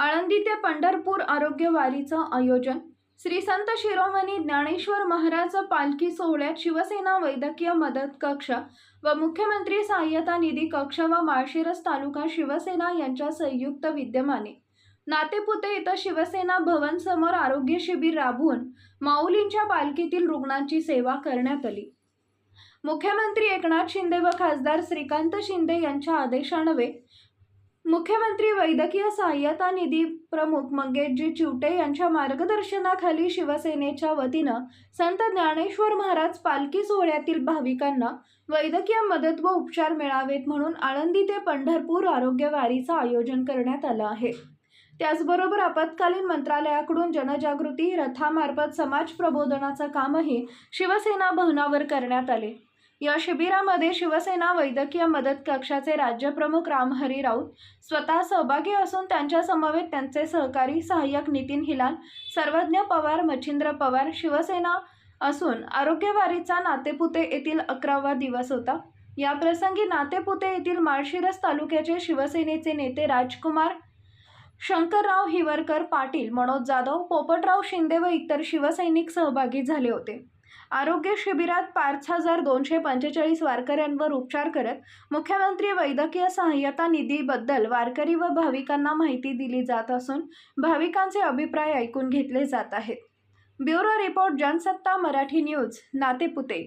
आळंदी ते पंढरपूर आरोग्य वारीचं आयोजन. श्री संत शिरोमणी ज्ञानेश्वर महाराज पालखी सोहळ्यात शिवसेना वैद्यकीय मदत कक्ष व मुख्यमंत्री सहाय्यता निधी कक्ष व माळशिरस तालुका शिवसेना यांच्या संयुक्त विद्यमाने. नातेपुते इथं शिवसेना भवन समोर आरोग्य शिबिर राबवून माऊलींच्या पालखीतील रुग्णांची सेवा करण्यात आली. मुख्यमंत्री एकनाथ शिंदे व खासदार श्रीकांत शिंदे यांच्या आदेशानवे मुख्यमंत्री वैद्यकीय सहाय्यता निधी प्रमुख मंगेशजी चिवटे यांच्या मार्गदर्शनाखाली शिवसेनेच्या वतीनं संत ज्ञानेश्वर महाराज पालखी सोहळ्यातील भाविकांना वैद्यकीय मदत व उपचार मिळावेत म्हणून आळंदी ते पंढरपूर आरोग्य वारीचं आयोजन करण्यात आलं आहे. त्याचबरोबर आपत्कालीन मंत्रालयाकडून जनजागृती रथामार्फत समाज प्रबोधनाचं कामही शिवसेना भवनावर करण्यात आले. या शिबिरामध्ये शिवसेना वैद्यकीय मदत कक्षाचे राज्यप्रमुख रामहरी राऊत स्वतः सहभागी असून त्यांच्यासमवेत त्यांचे सहकारी सहाय्यक नितीन हिलाल सर्वज्ञ पवार मच्छिंद्र पवार शिवसेना असून आरोग्यवारीचा नातेपुते येथील अकरावा दिवस होता. या प्रसंगी नातेपुते येथील माळशिरस तालुक्याचे शिवसेनेचे नेते राजकुमार शंकरराव हिवरकर पाटील मनोज जाधव पोपटराव शिंदे व इतर शिवसैनिक सहभागी झाले होते. आरोग्य शिबिरात पाच हजार दोनशे पंचेचाळीस वारकऱ्यांवर उपचार करत मुख्यमंत्री वैद्यकीय सहाय्यता निधीबद्दल वारकरी व भाविकांना माहिती दिली जात असून भाविकांचे अभिप्राय ऐकून घेतले जात आहेत. Bureau report Jansatta Marathi news Natepute.